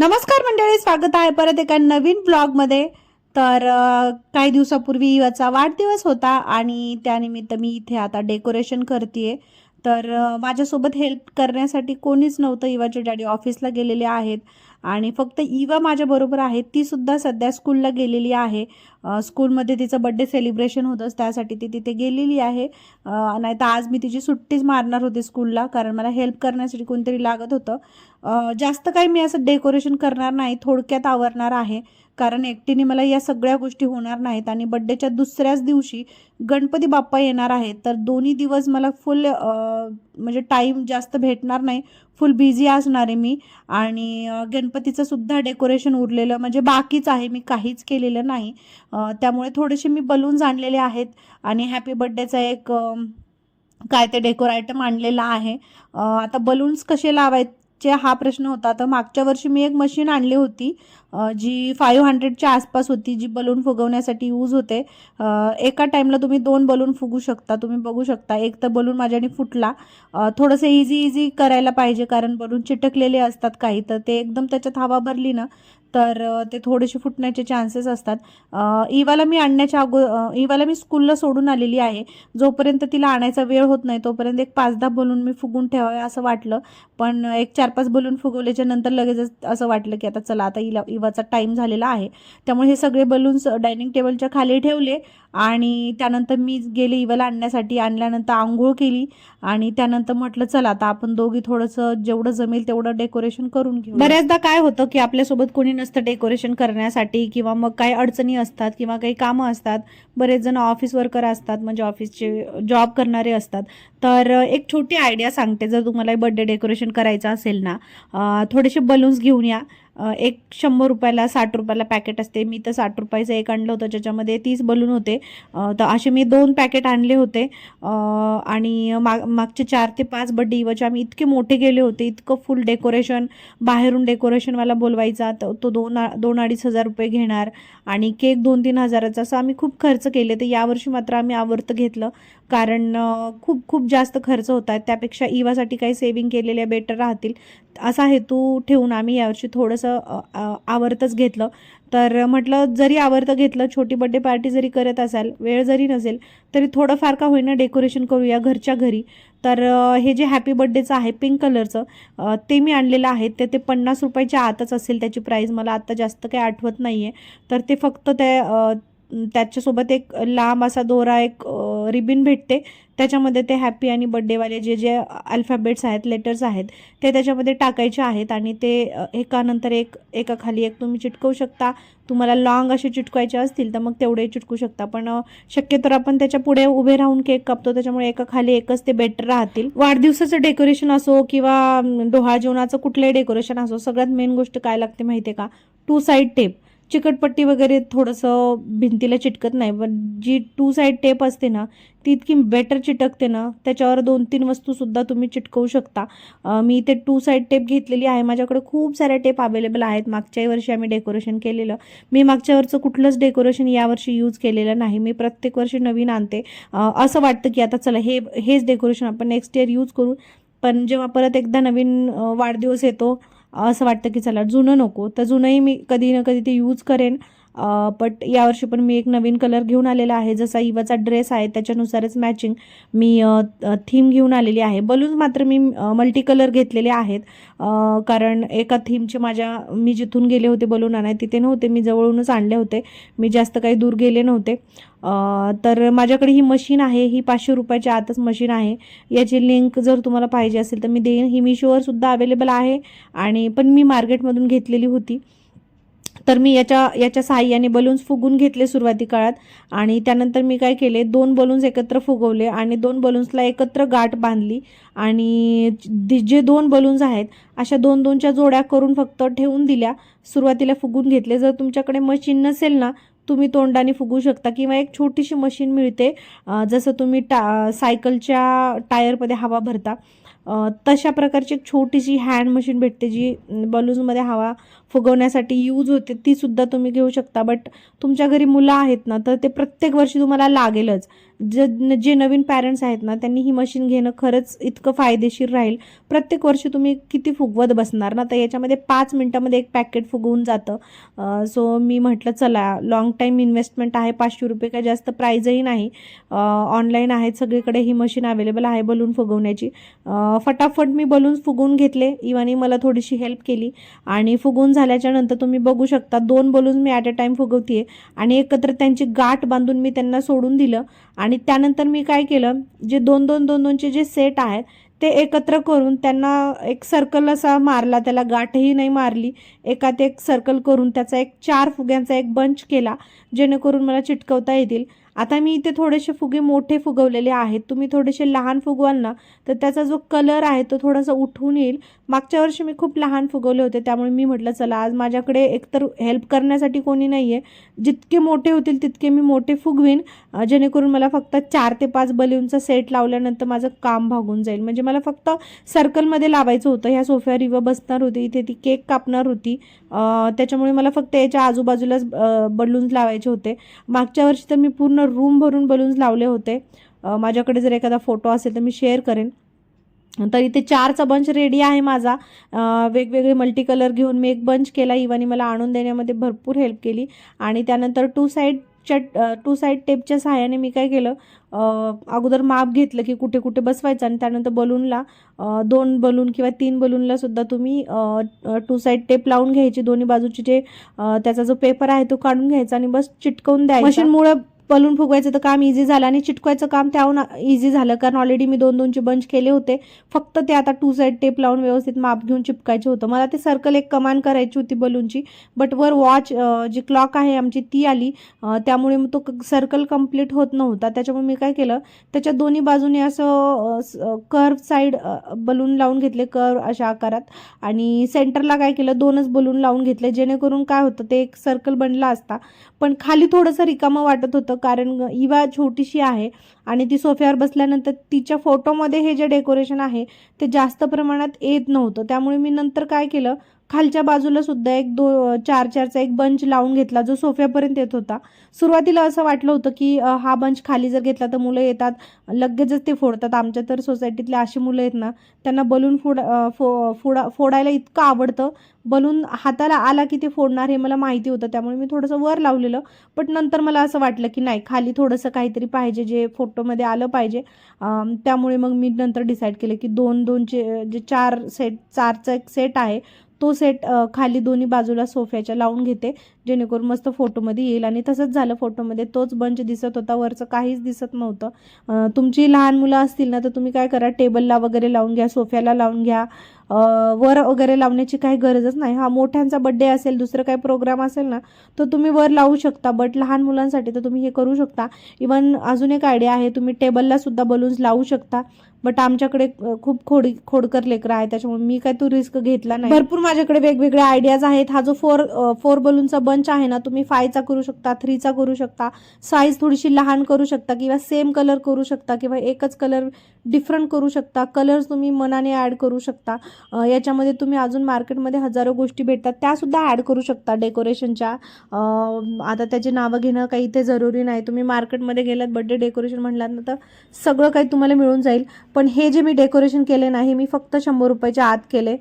नमस्कार मंडळी स्वागत आहे परत एका नवीन ब्लॉगमध्ये तर काही दिवसापूर्वी याचा वाढदिवस होता आणि त्यानिमित्त मी इथे आता डेकोरेशन करते तर माझ्यासोबत हेल्प करण्यासाठी कोणीच नव्हतं. इवाचे डॅडी ऑफिसला गेलेले आहेत. आणि फक्त इवा माझ्याबरोबर आहे ती सुद्धा सध्या स्कूलला गेलेली आहे. स्कूलमध्ये तिचं बड्डे सेलिब्रेशन होतंच त्यासाठी ती तिथे गेलेली आहे. नाही तर आज मी तिची सुट्टीच मारणार होते स्कूलला कारण मला हेल्प करण्यासाठी कोणतरी लागत होतं. जास्त काही मी असं डेकोरेशन करणार नाही थोडक्यात आवरणार आहे. कारण एकटीने मला या सगळ्या गोष्टी होणार नाहीत आणि बड्डेच्या दुसऱ्याच दिवशी गणपती बाप्पा येणार आहेत तर दोन्ही दिवस मला फुल म्हणजे टाईम जास्त भेटणार नाही. फुल बिझी असणार आहे मी आणि गणपतीचंसुद्धा गणपतीचं सुद्धा डेकोरेशन उरलेलं म्हणजे बाकीच आहे मी काहीच केलेलं नाही. त्यामुळे थोडेसे मी बलून्स आणलेले आहेत आणि हॅपी बड्डेचा एक काय ते डेकोर आयटम आणलेला आहे. आता बलून्स कसे चे हा प्रश्न होता. तर मागच्या वर्षी मी एक मशीन आणली होती जी फाईव्ह हंड्रेडच्या आसपास होती जी बलून फुगवण्यासाठी यूज होते. एका टाईमला तुम्ही दोन बलून फुगू शकता. तुम्ही बघू शकता एक तर बलून माझ्याने फुटला. थोडंसं इझी इझी करायला पाहिजे कारण बलून चिटकलेले असतात काही. तर ते एकदम त्याच्यात हवा भरली ना तर ते थोडेसे फुटण्याचे चान्सेस असतात. इवाला मी आणण्याच्या अगो इवाला मी स्कूलला सोडून आलेली आहे. जोपर्यंत तिला आणायचा वेळ होत नाही तोपर्यंत एक पाच दहा बलून मी फुगून ठेवावे असं वाटलं. पण एक चार पाच बलून फुगवल्याच्या नंतर लगेचच असं वाटलं की आता चला आता इला इवाचा टाईम झालेला आहे. त्यामुळे हे सगळे बलून्स डायनिंग टेबलच्या खाली ठेवले आणि त्यानंतर मी गेले इवाला आणण्यासाठी. आणल्यानंतर आंघोळ केली आणि त्यानंतर म्हटलं चला आता आपण दोघी थोडंसं जेवढं जमेल तेवढं डेकोरेशन करून घेऊ बऱ्याचदा काय होतं की आपल्यासोबत कोणी नसतं डेकोरेशन करण्यासाठी किंवा मग काही अडचणी असतात किंवा काही कामं असतात बरेच जण ऑफिस वर्कर असतात म्हणजे ऑफिसचे जॉब करणारे असतात. तर एक छोटी आयडिया सांगते जर तुम्हाला बर्थडे डेकोरेशन करायचं असेल ना थोडेसे बलून्स घेऊन या. एक शंभर रुपयाला साठ रुपयाला पॅकेट असते. मी तर साठ रुपयाचं एक आणलं होतं ज्याच्यामध्ये तीस बलून होते. तर असे मी दोन पॅकेट आणले होते. आणि माग मागचे चार ते पाच बड्डे इवाचे आम्ही इतके मोठे गेले होते. इतकं फुल डेकोरेशन बाहेरून डेकोरेशनवाला बोलवायचा. तर तो दोन दोन अडीच हजार रुपये घेणार. आणि केक दोन तीन हजाराचा असं आम्ही खूप खर्च केले. तर यावर्षी मात्र आम्ही आवर्त घेतलं. कारण खूप खूप जास्त खर्च होत आहेत. त्यापेक्षा इवासाठी काही सेविंग केलेल्या बेटर राहतील. असा हेतू ठेवून आम्ही यावर्षी थोडंसं आवर्तच घेतलं. तर म्हटलं जरी आवर्त घेतलं छोटी बड्डे पार्टी जरी करत असाल वेळ जरी नसेल तरी थोडंफार का होईना डेकोरेशन करूया घरच्या घरी. तर हे जे हॅपी बड्डेचं आहे पिंक कलरचं ते मी आणलेलं आहे. ते ते पन्नास रुपयाच्या आतच असेल त्याची प्राईस मला आत्ता जास्त काही आठवत नाही आहे तर ते फक्त त्या त्याच्यासोबत एक लांब असा दोरा एक रिबिन भेटते. त्याच्यामध्ये ते हॅपी आणि बड्डेवाले जे जे अल्फाबेट्स आहेत लेटर्स आहेत ते त्याच्यामध्ये टाकायचे आहेत आणि ते एकानंतर एक एकाखाली एक तुम्ही चिटकवू शकता. तुम्हाला लॉंग असे चिटकवायचे असतील तर मग तेवढे चिटकू शकता. पण अ, शक्यतो आपण त्याच्या पुढे उभे राहून केक कापतो. त्याच्यामुळे एकाखाली एकच ते बेटर राहतील. वाढदिवसाचं डेकोरेशन असो किंवा डोहाळ जेवणाचं कुठलंही डेकोरेशन असो सगळ्यात मेन गोष्ट काय लागते माहिती आहे का? टू साईड टेप चिकटपट्टी वगैरे थोडंसं भिंतीला चिटकत नाही पण जी टू साईड टेप असते ना ती इतकी बेटर चिटकते ना त्याच्यावर दोन तीन वस्तूसुद्धा तुम्ही चिटकवू शकता. मी इथे टू साईड टेप घेतलेली आहे. माझ्याकडे खूप साऱ्या टेप अवेलेबल आहेत. मागच्याही वर्षी आम्ही डेकोरेशन केलेलं. मी मागच्या वर्षचं कुठलंच डेकोरेशन यावर्षी यूज केलेलं नाही. मी प्रत्येक वर्षी नवीन आणते. असं वाटतं की आता चला हे हेच डेकोरेशन आपण नेक्स्ट इयर यूज करू. पण जेव्हा परत एकदा नवीन वाढदिवस येतो असं वाटतं की चला जुनं नको. तर जुनंही मी कधी ना कधी ते यूज करेन. बट यावर्षी पण मी एक नवीन कलर घेऊन आलेला आहे. जसा इवाचा ड्रेस आहे त्याच्यानुसारच मॅचिंग मी थीम घेऊन आलेली आहे. बलून्स मात्र मी मल्टी कलर घेतलेले आहेत. कारण एका थीमचे माझ्या मी जिथून गेले होते बलून आणाय तिथे नव्हते. मी जवळूनच आणले होते. मी जास्त काही दूर गेले नव्हते. तर माझ्याकडे ही मशीन आहे. ही पाचशे रुपयाच्या आतच मशीन आहे. याची लिंक जर तुम्हाला पाहिजे असेल तर मी देईन. ही मिशोवर सुद्धा अवेलेबल आहे. आणि पण मी मार्केटमधून घेतलेली होती. तर मी याच्या याच्या साहाय्याने बलून्स फुगून घेतले सुरुवाती काळात आणि त्यानंतर मी काय केले दोन बलून्स एकत्र फुगवले आणि दोन बलून्सला एकत्र गाठ बांधली. आणि जे जे दोन बलून्स आहेत अशा दोन दोनच्या जोड्या करून फक्त ठेवून दिल्या. सुरुवातीला फुगून घेतले. जर तुमच्याकडे मशीन नसेल ना तुम्ही तोंडाने फुगू शकता किंवा एक छोटीशी मशीन मिळते. जसं तुम्ही टा सायकलच्या टायरमध्ये हवा भरता तशा प्रकारची एक छोटीशी हँड मशीन भेटते जी बलून्समध्ये हवा फुगवण्यासाठी यूज होते ती सुद्धा तुम्ही घेऊ शकता. बट तुमच्या घरी मुलं आहेत ना तर ते प्रत्येक वर्षी तुम्हाला लागेलच. ज जे नवीन पॅरेंट्स आहेत ना त्यांनी ही मशीन घेणं खरंच इतकं फायदेशीर राहील. प्रत्येक वर्षी तुम्ही किती फुगवत बसणार ना तर याच्यामध्ये पाच मिनटामध्ये एक पॅकेट फुगवून जातं. सो मी म्हटलं चला लॉंग टाईम इन्व्हेस्टमेंट आहे पाचशे रुपये काय जास्त प्राईजही नाही. ऑनलाईन आहेत सगळीकडे ही मशीन अवेलेबल आहे बलून फुगवण्याची. फटाफट मी बलून फुगवून घेतले. इवानी मला थोडीशी हेल्प केली. आणि फुगवून झाल्याच्यानंतर तुम्ही बघू शकता दोन बलून मी ॲट अ टाईम फुगवते आणि एकत्र त्यांची गाठ बांधून मी त्यांना सोडून दिलं. आणि आणि त्यानंतर मी काय केलं जे दोन दोन दोन दोनचे जे सेट आहेत ते एकत्र करून त्यांना एक सर्कल असा मारला त्याला गाठही नाही मारली. एकात एक सर्कल करून त्याचा एक चार फुग्यांचा एक बंच केला जेणेकरून मला चिटकवता येतील. आता मी इथे थोडेसे फुगे मोठे फुगवलेले आहेत. तुम्ही थोडेसे लहान फुगवाल ना तर त्याचा जो कलर आहे तो थोडासा उठून येईल. मागच्या वर्षी मी खूप लहान फुगवले होते त्यामुळे मी म्हटलं चला आज माझ्याकडे एकतर हेल्प करण्यासाठी कोणी नाही आहे जितके मोठे होतील तितके मी मोठे फुगवीन. जेणेकरून मला फक्त चार ते पाच बलूनचा सेट लावल्यानंतर माझं काम भागून जाईल. म्हणजे मला फक्त सर्कलमध्ये लावायचं होतं. ह्या सोफ्यावर रिवा बसणार होती इथे ती केक कापणार होती. त्याच्यामुळे मला फक्त याच्या आजूबाजूलाच बलून्स लावायचे होते. मागच्या वर्षी तर मी पूर्ण रूम भरून बलून्स लावले होते. माझ्याकडे जर एखादा फोटो असेल तर मी शेअर करेन. तर इथे चारचा बंच रेडी आहे माझा. वेगवेगळे मल्टी कलर घेऊन मी एक बंच केला. इवानी मला आणून देण्यामध्ये भरपूर हेल्प केली. आणि त्यानंतर टू साईडच्या टू साईड टेपच्या सहाय्याने मी काय केलं? अगोदर माप घेतलं की कुठे कुठे बसवायचं आणि त्यानंतर बलूनला दोन बलून किंवा तीन बलूनला सुद्धा तुम्ही टू साईड टेप लावून घ्यायची. दोन्ही बाजूचे जे त्याचा जो पेपर आहे तो काढून घ्यायचा आणि बस चिटकवून द्यायचा. मशीनमुळे बलून फुगवायचं तर काम इझी झालं. आणि चिटकवायचं काम त्याहून इझी झालं. कारण ऑलरेडी मी दोन दोनचे बंच केले होते. फक्त ते आता टू साईड टेप लावून व्यवस्थित माप घेऊन चिपकायचे होतं. मला ते सर्कल एक कमान करायची होती बलूनची बट वर वॉच जी क्लॉक आहे आमची ती आली. त्यामुळे मग तो सर्कल कंप्लीट होत नव्हता. त्याच्यामुळे मी काय केलं त्याच्या दोन्ही बाजूने असं कर्व साईड बलून लावून घेतले कर्व अशा आकारात. आणि सेंटरला काय केलं दोनच बलून लावून घेतले. जेणेकरून काय होतं ते एक सर्कल बनला असता. पण खाली थोडंसं रिकामं वाटत होतं. कारण इवा छोटीशी आहे आणि ती सोफ्यावर बसल्यानंतर तिच्या फोटोमध्ये हे जे डेकोरेशन आहे ते जास्त प्रमाणात येत नव्हतं. त्यामुळे मी नंतर काय केलं खालच्या बाजूला सुद्धा एक दो चार चारचा एक बंच लावून घेतला जो सोफ्यापर्यंत येत होता. सुरुवातीला असं वाटलं होतं की हा बंच खाली जर घेतला तर मुलं येतात. लगेचच ते फोडतात. आमच्या तर सोसायटीतले अशी मुलं आहेत ना त्यांना बलून फोड फो फोडा फोडायला इतकं आवडतं. बलून हाताला आला की ते फोडणार हे मला माहिती होतं. त्यामुळे मी थोडंसं वर लावलेलं. पण नंतर मला असं वाटलं की नाही खाली थोडंसं काहीतरी पाहिजे जे फोटोमध्ये आलं पाहिजे. त्यामुळे मग मी नंतर डिसाईड केलं की दोन दोनचे जे चार सेट चारचा एक सेट आहे तो सेट खाली दोन्ही बाजूला सोफ्याच्या लावून घेते जेणेकरून मस्त फोटोमध्ये येईल. आणि तसंच झालं फोटोमध्ये तोच बंच दिसत होता वरचं काहीच दिसत नव्हतं. तुमची लहान मुलं असतील ना तर तुम्ही काय करा टेबलला वगैरे लावून घ्या सोफ्याला लावून घ्या वर वगैरे लावण्याची काही गरजच नाही. हा मोठ्यांचा बड्डे असेल दुसरं काही प्रोग्राम असेल ना तर तुम्ही वर लावू शकता. बट लहान मुलांसाठी तर तुम्ही हे करू शकता. इवन अजून एक आयडिया आहे तुम्ही टेबलला सुद्धा बलून्स लावू शकता. बट आमच्याकडे खूप खोडी खोडकर लेकरं आहे त्याच्यामुळे मी काय तो रिस्क घेतला नाही. भरपूर माझ्याकडे वेगवेगळे आयडियाज आहेत. हा जो फोर फोर बलूनचा बंच आहे ना तुम्ही फायचा करू शकता थ्रीचा करू शकता. साईज थोडीशी लहान करू शकता किंवा सेम कलर करू शकता किंवा एकच कलर डिफरंट करू शकता. कलर्स तुम्ही मनाने ॲड करू शकता. याच्यामध्ये तुम्ही अजून मार्केटमध्ये हजारो गोष्टी भेटतात. त्यासुद्धा ॲड करू शकता डेकोरेशनच्या आता त्याची नावं घेणं काही इथे जरुरी नाही. तुम्ही मार्केटमध्ये गेलात बड्डे डेकोरेशन म्हणलात ना तर सगळं काही तुम्हाला मिळून जाईल. पण हे जे मी डेकोरेशन केले नाही मी फक्त शंभर रुपयाच्या आत केले.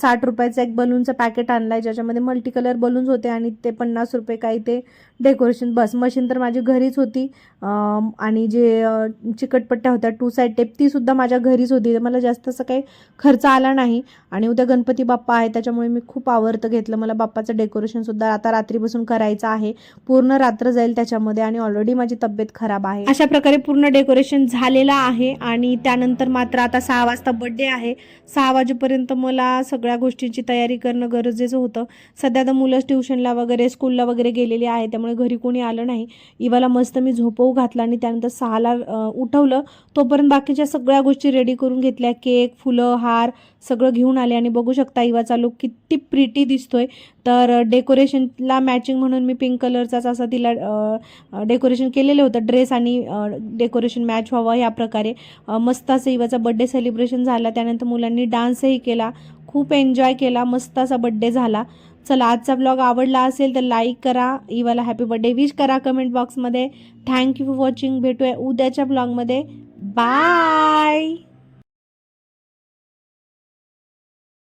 साठ रुपयाचं एक बलूनचं पॅकेट आणलं आहे ज्याच्यामध्ये मल्टी कलर बलून्स होते आणि ते पन्नास रुपये काही ते डेकोरेशन बस मशीन तर माझी घरीच होती. आणि जे चिकटपट्ट्या होत्या टू साईड टेप तीसुद्धा माझ्या घरीच होती. मला जास्त असं काही खर्च आला नाही. आणि उद्या गणपती बाप्पा आहे त्याच्यामुळे मी खूप आवर्त घेतलं. मला बाप्पाचं डेकोरेशनसुद्धा आता रात्रीपासून करायचं आहे. पूर्ण रात्र जाईल त्याच्यामध्ये आणि ऑलरेडी माझी तब्येत खराब आहे. अशा प्रकारे पूर्ण डेकोरेशन झालेलं आहे आणि त्यानंतर मात्र आता सहा वाजता बड्डे आहे. सहा वाजेपर्यंत मला सगळ्या गोष्टींची तयारी करणं गरजेचं होतं. सध्या तर मुलं ट्युशनला वगैरे स्कूलला वगैरे गेलेली आहे त्यामुळे घरी कोणी आलं नाही. इवाला मस्त मी झोपवू घातला आणि त्यानंतर सहाला उठवलं. तोपर्यंत बाकीच्या सगळ्या गोष्टी रेडी करून घेतल्या. केक फुलं हार सगळं घेऊन आले आणि बघू शकता इवाचा लुक किती प्रिटी दिसतोय. तर डेकोरेशनला मॅचिंग म्हणून मी पिंक कलरचाच असं तिला डेकोरेशन केलेलं होतं. ड्रेस आणि डेकोरेशन मॅच व्हावं या प्रकारे. मस्त असं इवाचा बड्डे सेलिब्रेशन झाला. त्यानंतर मुलांनी डान्सही केला. खूप एन्जॉय केला. मस्त असा बड्डे झाला. चला आजचा ब्लॉग आवडला असेल तर लाईक करा. इवाला हॅपी बड्डे विश करा कमेंट बॉक्समध्ये थँक्यू फॉर वॉचिंग भेटूया उद्याच्या ब्लॉगमध्ये बाय